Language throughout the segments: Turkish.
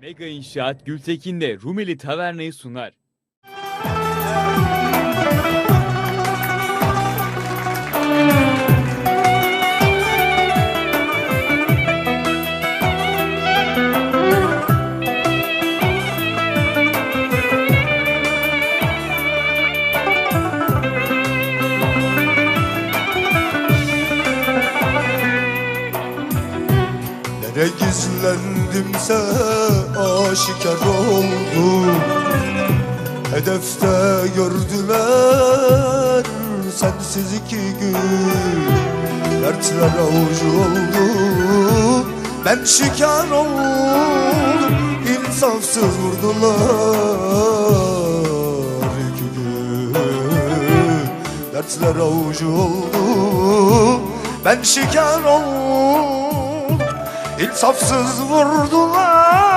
Mega İnşaat Gültekin'de Rumeli Taverna'yı sunar. Nere gizlendimse aşikar oldu Hedefte gördüler sensiz iki gün. Dertler avucu oldu Ben şikar oldum. İnsafsız vurdular iki gün. Dertler avucu oldu Ben şikar oldum. İnsafsız vurdular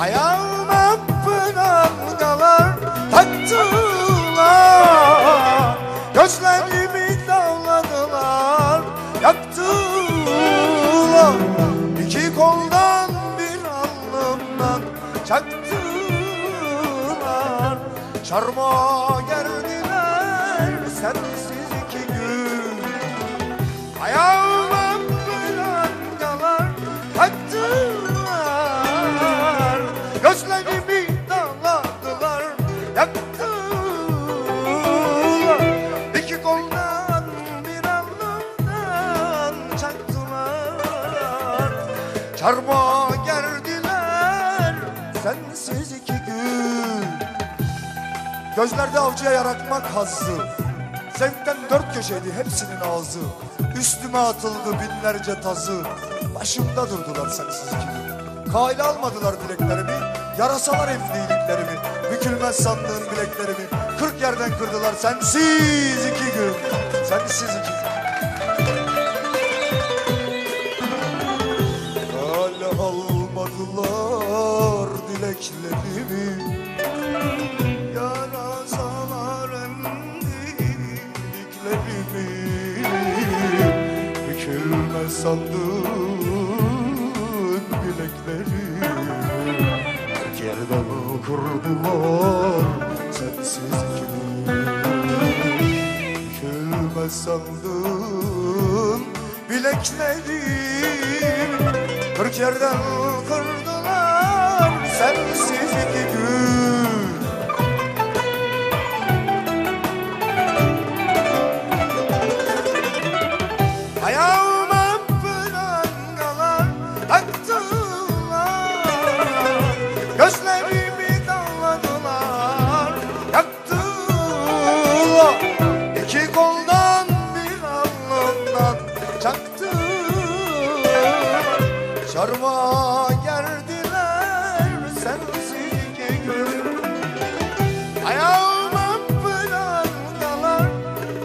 Ayağıma prangalar taktılar. Gözlerimi dağladılar yaktılar. İki koldan bir alnımdan çaktılar. Çarmıha gerdiler sensiz Çarmıha gerdiler sensiz iki gün Gözlerde avcıya yaratmak hazzı Zevkten dört köşeydi hepsinin ağzı. Üstüme atıldı binlerce tazı Başımda durdular sensiz gibi Kale almadılar dileklerimi Yarasalar evliliklerimi Bükülmez sandığın bileklerimi Kırk yerden kırdılar sensiz iki gün Sensiz iki gün Sandığın bilekleri. Yerden kurdular sensiz kimi Bükülmez sandığın bilekleri. Kırk yerden kırdılar sensiz iki Bravo. İki koldan bir alnından çaktı. Çarmıha gerdiler sensiz iki gün. Ayağıma pırlangalar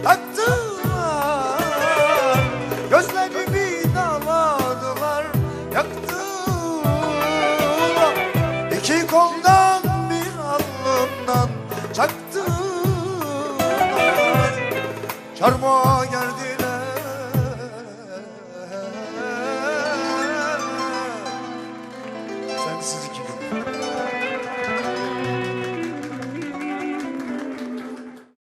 taktılar. Gözlerimi daladılar yaktılar. İki koldan Karma geldiler. Sensizlik